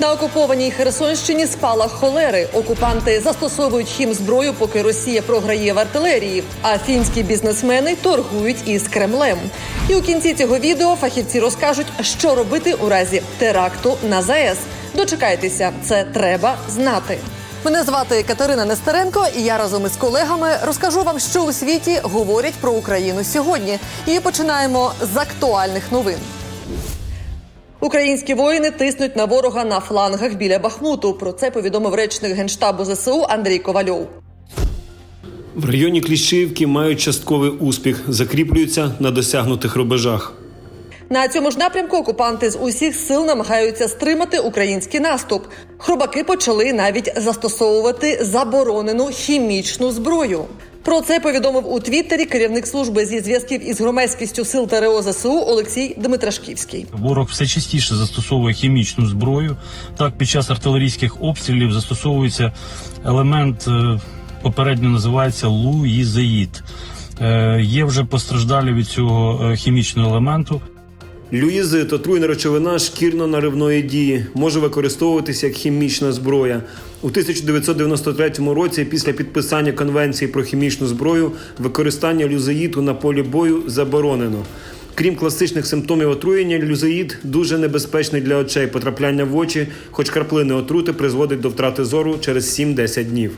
На окупованій Херсонщині спалах холери. Окупанти застосовують хімзброю, поки Росія програє в артилерії. А фінські бізнесмени торгують із Кремлем. І у кінці цього відео фахівці розкажуть, що робити у разі теракту на ЗАЕС. Дочекайтеся, це треба знати. Мене звати Катерина Нестеренко, і я разом із колегами розкажу вам, що у світі говорять про Україну сьогодні. І починаємо з актуальних новин. Українські воїни тиснуть на ворога на флангах біля Бахмуту. Про це повідомив речник генштабу ЗСУ Андрій Ковальов. В районі Кліщівки мають частковий успіх, закріплюються на досягнутих рубежах. На цьому ж напрямку окупанти з усіх сил намагаються стримати український наступ. Хробаки почали навіть застосовувати заборонену хімічну зброю. Про це повідомив у Твіттері керівник служби зі зв'язків із громадськістю сил ТРО ЗСУ Олексій Дмитрашківський. Ворог все частіше застосовує хімічну зброю. Так, під час артилерійських обстрілів застосовується елемент, е, попередньо називається луїзеїд. Е, Є вже постраждалі від цього е, хімічного елементу. Люїзит – отруйна речовина шкірно-наривної дії, може використовуватися як хімічна зброя. У 1993 році, після підписання конвенції про хімічну зброю, використання люзеїту на полі бою заборонено. Крім класичних симптомів отруєння, люзеїд дуже небезпечний для очей. Потрапляння в очі, хоч краплини отрути, призводить до втрати зору через 7-10 днів.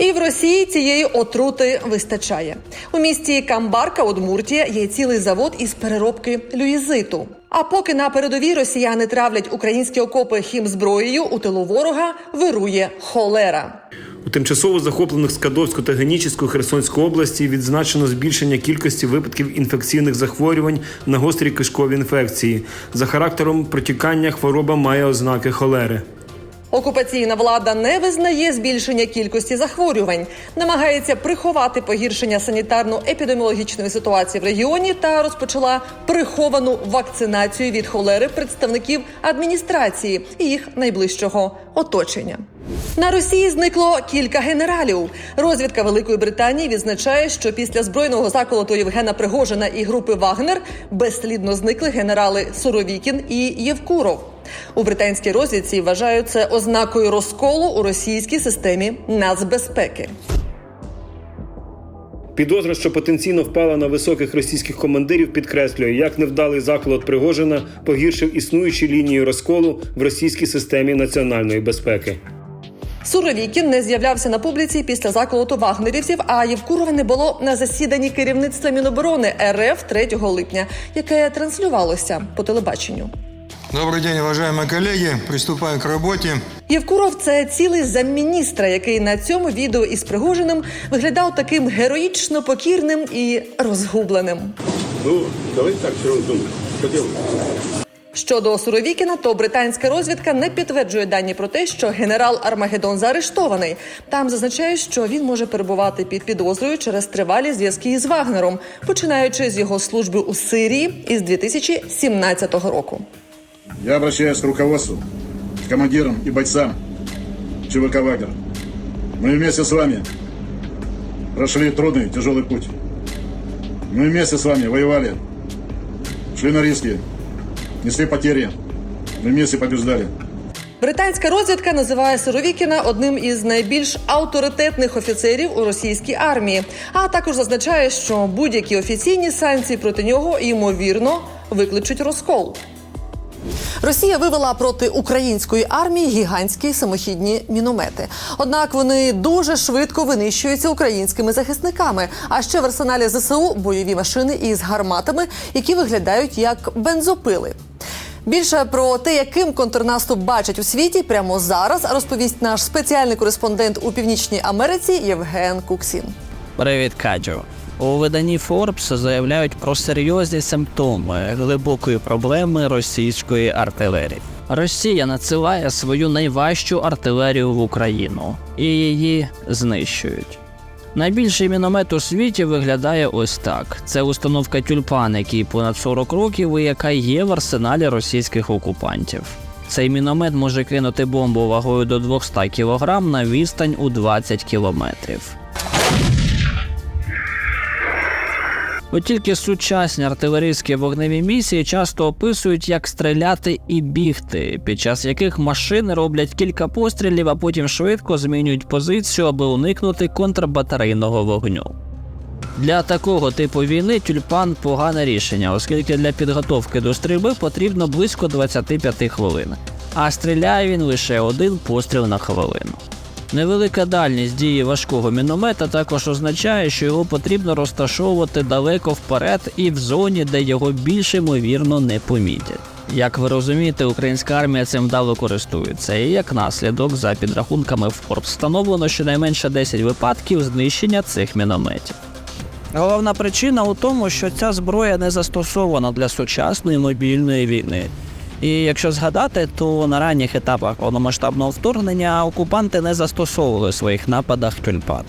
І в Росії цієї отрути вистачає. У місті Камбарка, Удмуртія, є цілий завод із переробки люїзиту. А поки на передовій росіяни травлять українські окопи хімзброєю, у тилу ворога вирує холера. У тимчасово захоплених Скадовську та Генічеську Херсонської області відзначено збільшення кількості випадків інфекційних захворювань на гострі кишкові інфекції. За характером протікання хвороба має ознаки холери. Окупаційна влада не визнає збільшення кількості захворювань, намагається приховати погіршення санітарно-епідеміологічної ситуації в регіоні та розпочала приховану вакцинацію від холери представників адміністрації і їх найближчого оточення. На Росії зникло кілька генералів. Розвідка Великої Британії відзначає, що після збройного заколоту Євгена Пригожина і групи Вагнер безслідно зникли генерали Суровікін і Євкуров. У британській розвідці вважають це ознакою розколу у російській системі нацбезпеки. Підозра, що потенційно впала на високих російських командирів, підкреслює, як невдалий заколот Пригожина погіршив існуючі лінії розколу в російській системі національної безпеки. Суровікін не з'являвся на публіці після заколоту вагнерівців, а Євкурова не було на засіданні керівництва Міноборони РФ 3 липня, яке транслювалося по телебаченню. Добрый день, уважаемые коллеги. Приступаем к работе. Євкуров це цілий замміністра, який на цьому відео із Пригожиним виглядав таким героїчно покірним і розгубленим. Ну, давайте так, все равно думать. Что делать? Щодо Суровікіна, то британська розвідка не підтверджує дані про те, що генерал Армагеддон заарештований. Там зазначають, що він може перебувати під підозрою через тривалі зв'язки із Вагнером, починаючи з його служби у Сирії із 2017 року. Я обращаюсь к руководству, к командирам и бойцам ЧВК «Вагнер». Мы вместе с вами прошли трудный, тяжелый путь. Мы вместе с вами воевали, шли на риски, несли потери. Мы вместе побеждали. Британська розвідка називає Суровікіна одним із найбільш авторитетних офіцерів у російській армії, а також зазначає, що будь-які офіційні санкції проти нього ймовірно викличуть розкол. Росія вивела проти української армії гігантські самохідні міномети. Однак вони дуже швидко винищуються українськими захисниками. А ще в арсеналі ЗСУ бойові машини із гарматами, які виглядають як бензопили. Більше про те, яким контрнаступ бачать у світі, прямо зараз розповість наш спеціальний кореспондент у Північній Америці Євген Куксін. Привіт, Каджо. У виданні Forbes заявляють про серйозні симптоми глибокої проблеми російської артилерії. Росія надсилає свою найважчу артилерію в Україну і її знищують. Найбільший міномет у світі виглядає ось так: це установка тюльпан, який понад 40 років і яка є в арсеналі російських окупантів. Цей міномет може кинути бомбу вагою до 200 кг на відстань у 20 кілометрів. От тільки сучасні артилерійські вогневі місії часто описують, як стріляти і бігти, під час яких машини роблять кілька пострілів, а потім швидко змінюють позицію, аби уникнути контрбатарейного вогню. Для такого типу війни тюльпан погане рішення, оскільки для підготовки до стрільби потрібно близько 25 хвилин, а стріляє він лише один постріл на хвилину. Невелика дальність дії важкого міномета також означає, що його потрібно розташовувати далеко вперед і в зоні, де його більш ймовірно не помітять. Як ви розумієте, українська армія цим вдало користується, і як наслідок, за підрахунками Forbes, встановлено щонайменше 10 випадків знищення цих мінометів. Головна причина у тому, що ця зброя не застосована для сучасної мобільної війни. І якщо згадати, то на ранніх етапах повномасштабного вторгнення окупанти не застосовували своїх нападах тюльпан.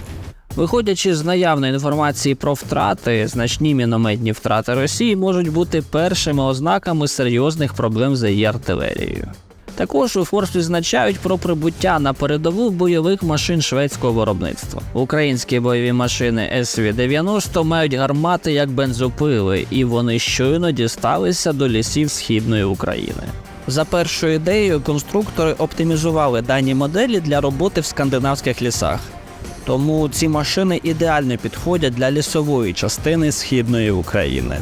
Виходячи з наявної інформації про втрати, значні мінометні втрати Росії можуть бути першими ознаками серйозних проблем з її артилерією. Також у Форс відзначають про прибуття на передову бойових машин шведського виробництва. Українські бойові машини СВ-90 мають гармати як бензопили, і вони щойно дісталися до лісів східної України. За першою ідеєю, конструктори оптимізували дані моделі для роботи в скандинавських лісах. Тому ці машини ідеально підходять для лісової частини східної України.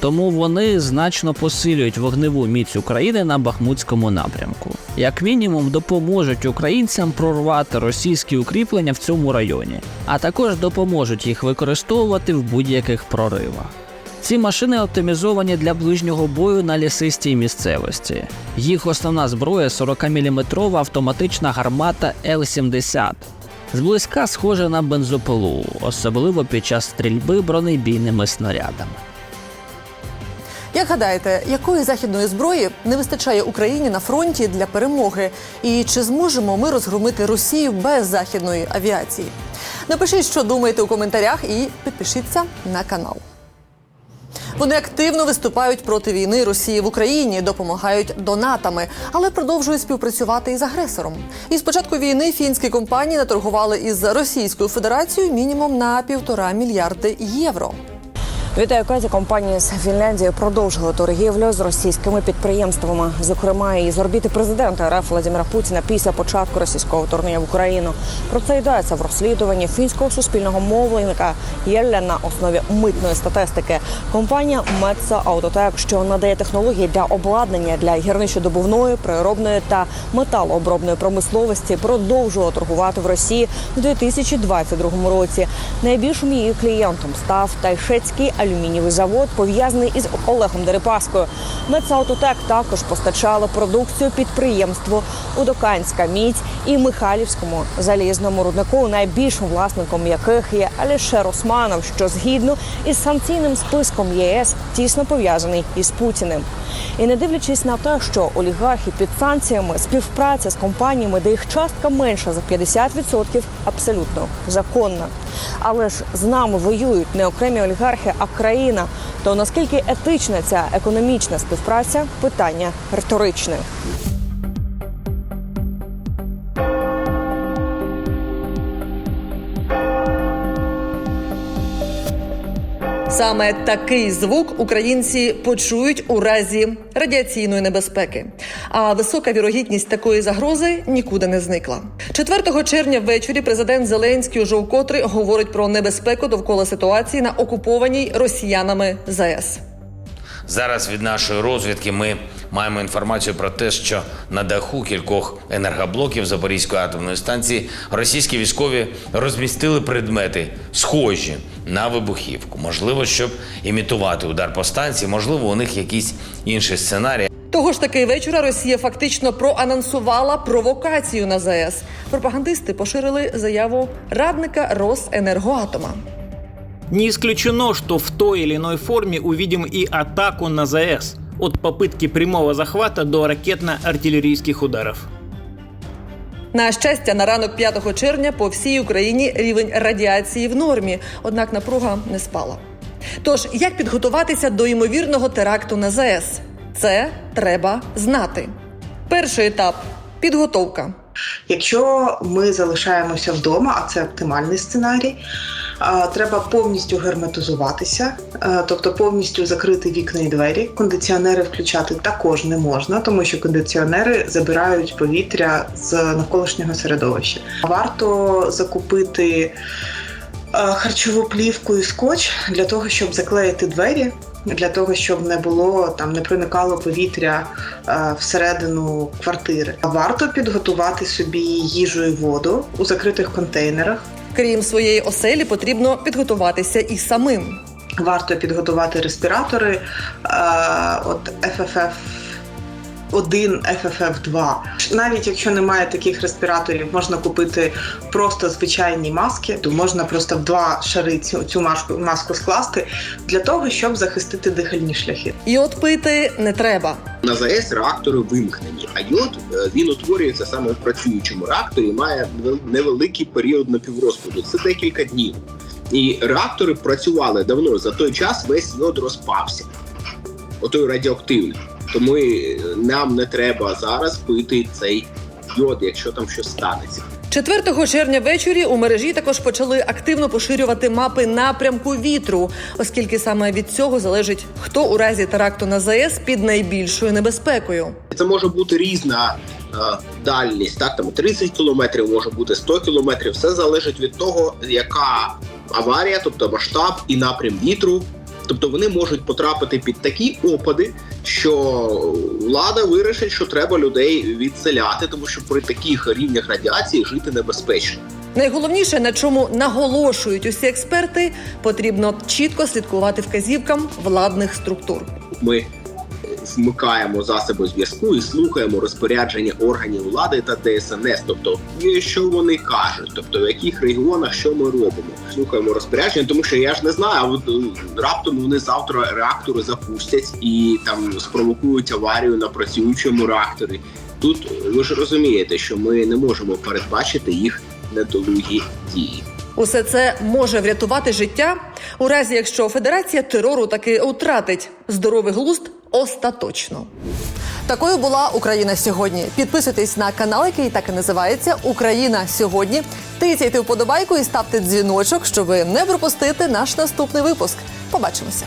Тому вони значно посилюють вогневу міць України на Бахмутському напрямку. Як мінімум, допоможуть українцям прорвати російські укріплення в цьому районі, а також допоможуть їх використовувати в будь-яких проривах. Ці машини оптимізовані для ближнього бою на лісистій місцевості. Їх основна зброя 40-мм автоматична гармата Л-70. Зблизька схожа на бензопилу, особливо під час стрільби бронебійними снарядами. Як гадаєте, якої західної зброї не вистачає Україні на фронті для перемоги? І чи зможемо ми розгромити Росію без західної авіації? Напишіть, що думаєте у коментарях, і підпишіться на канал. Вони активно виступають проти війни Росії в Україні, допомагають донатами, але продовжують співпрацювати із агресором. І з початку війни фінські компанії наторгували із Російською Федерацією мінімум на півтора мільярди євро. Вітаю Катя. Компанія з Фінляндії продовжила торгівлю з російськими підприємствами, зокрема і з орбіти президента РФ Владимира Путіна після початку російського вторгнення в Україну. Про це йдеться в розслідуванні фінського суспільного мовленника Єлля на основі митної статистики. Компанія Метса Автотек, що надає технології для обладнання для гірничодобувної, переробної та металообробної промисловості, продовжувала торгувати в Росії у 2022 році. Найбільшим її клієнтом став Тайшецький алюмінієвий завод, пов'язаний із Олегом Дерипаскою. Метсаутотек також постачало продукцію підприємству Удоканська мідь і Михайлівському залізному руднику, найбільшим власником яких є Алішер Османов, що згідно із санкційним списком ЄС тісно пов'язаний із Путіним. І не дивлячись на те, що олігархи під санкціями співпраця з компаніями, де їх частка менша за 50%, абсолютно законна. Але ж з нами воюють не окремі олігархи, а країна. То наскільки етична ця економічна співпраця? Питання риторичне. Саме такий звук українці почують у разі радіаційної небезпеки. А висока вірогідність такої загрози нікуди не зникла. 4 червня ввечері президент Зеленський уже вкотре говорить про небезпеку довкола ситуації на окупованій росіянами ЗАЕС. Зараз від нашої розвідки ми маємо інформацію про те, що на даху кількох енергоблоків Запорізької атомної станції російські військові розмістили предмети, схожі на вибухівку. Можливо, щоб імітувати удар по станції, можливо, у них якийсь інший сценарій. Того ж таки вечора Росія фактично проанонсувала провокацію на ЗАЕС. Пропагандисти поширили заяву радника Росенергоатома. Не исключено, что в той или иной форме увидим и атаку на ЗАЭС, от попытки прямого захвата до ракетно-артиллерийских ударов. На щастя, на ранок 5 червня по всій Україні рівень радіації в нормі, однак напруга не спала. Тож, як підготуватися до ймовірного теракту на ЗАЕС? Це треба знати. Перший етап підготовка. Якщо ми залишаємося вдома, а це оптимальний сценарій, треба повністю герметизуватися, тобто повністю закрити вікна і двері. Кондиціонери включати також не можна, тому що кондиціонери забирають повітря з навколишнього середовища. Варто закупити е, харчову плівку і скотч для того, щоб заклеїти двері. Для того щоб не було там не проникало повітря е, всередину квартири, варто підготувати собі їжу і воду у закритих контейнерах. Крім своєї оселі, потрібно підготуватися і самим. Варто підготувати респіратори, е, от FFF. 1 FFF2. Навіть якщо немає таких респіраторів, можна купити просто звичайні маски, то можна просто в два шари цю, цю маску, маску скласти для того, щоб захистити дихальні шляхи. Йод пити не треба. На ЗАЕС реактори вимкнені, а йод е, він утворюється саме в працюючому реакторі, і має невеликий період напіврозпаду. Це декілька днів. І реактори працювали давно. За той час весь йод розпався. Отой радіоактивний. Тому нам не треба зараз пити цей йод, якщо там щось станеться. 4 червня ввечері у мережі також почали активно поширювати мапи напрямку вітру, оскільки саме від цього залежить, хто у разі теракту на ЗАЕС під найбільшою небезпекою. Це може бути різна е, дальність, так там 30 кілометрів, може бути 100 кілометрів. Все залежить від того, яка аварія, тобто масштаб і напрям вітру. Тобто вони можуть потрапити під такі опади, що влада вирішить, що треба людей відселяти, тому що при таких рівнях радіації жити небезпечно. Найголовніше, на чому наголошують усі експерти, потрібно чітко слідкувати вказівкам владних структур. Ми вмикаємо засоби зв'язку і слухаємо розпорядження органів влади та ДСНС, тобто е, що вони кажуть, тобто в яких регіонах що ми робимо. Слухаємо розпорядження, тому що я ж не знаю, а е, раптом вони завтра реактори запустять і там спровокують аварію на працюючому реакторі. Тут е, ви ж розумієте, що ми не можемо передбачити їх недолугі дії. Усе це може врятувати життя у разі, якщо Федерація терору таки втратить здоровий глузд остаточно. Такою була Україна сьогодні. Підписуйтесь на канал, який так і називається Україна сьогодні. Тицяйте вподобайку і ставте дзвіночок, щоб не пропустити наш наступний випуск. Побачимося.